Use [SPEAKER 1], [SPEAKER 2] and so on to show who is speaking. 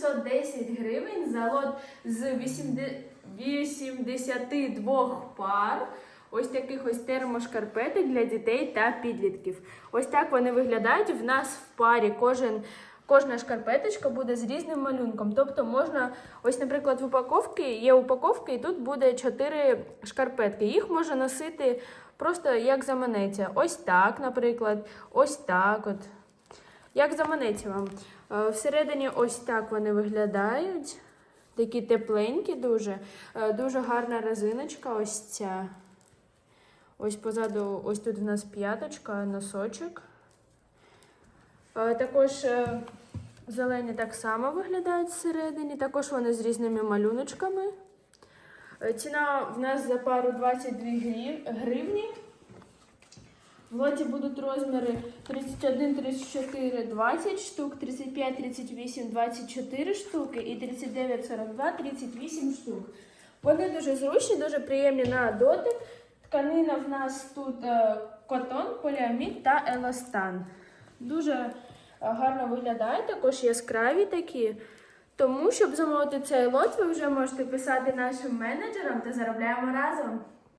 [SPEAKER 1] 710 гривень за лот з 82 пар. Ось таких ось термошкарпеток для дітей та підлітків. Ось так вони виглядають. В нас в парі кожен, кожна шкарпеточка буде з різним малюнком. Тобто можна, ось, наприклад, в упаковці є упаковка, і тут буде 4 шкарпетки. Їх можна носити просто як заманеться. Ось так, наприклад, ось так. от. Як заманеться вам. Е, Всередині ось так вони виглядають. Такі тепленькі дуже. Е, Дуже гарна резиночка ось ця. Ось позаду, ось тут в нас п'яточка, носочок. Е, Також зелені так само виглядають всередині. Також вони з різними малюночками. Ціна в нас за пару 22 гривні. В лоті будуть розміри 31, 34, 20 штук, 35, 38, 24 штуки і 39, 42, 38 штук. Вони дуже зручні, дуже приємні на дотик. Тканина в нас тут е, котон, поліамід та еластан. Дуже е, гарно виглядає, також яскраві такі. Тому, щоб замовити цей лот, ви вже можете писати нашим менеджерам та заробляємо разом.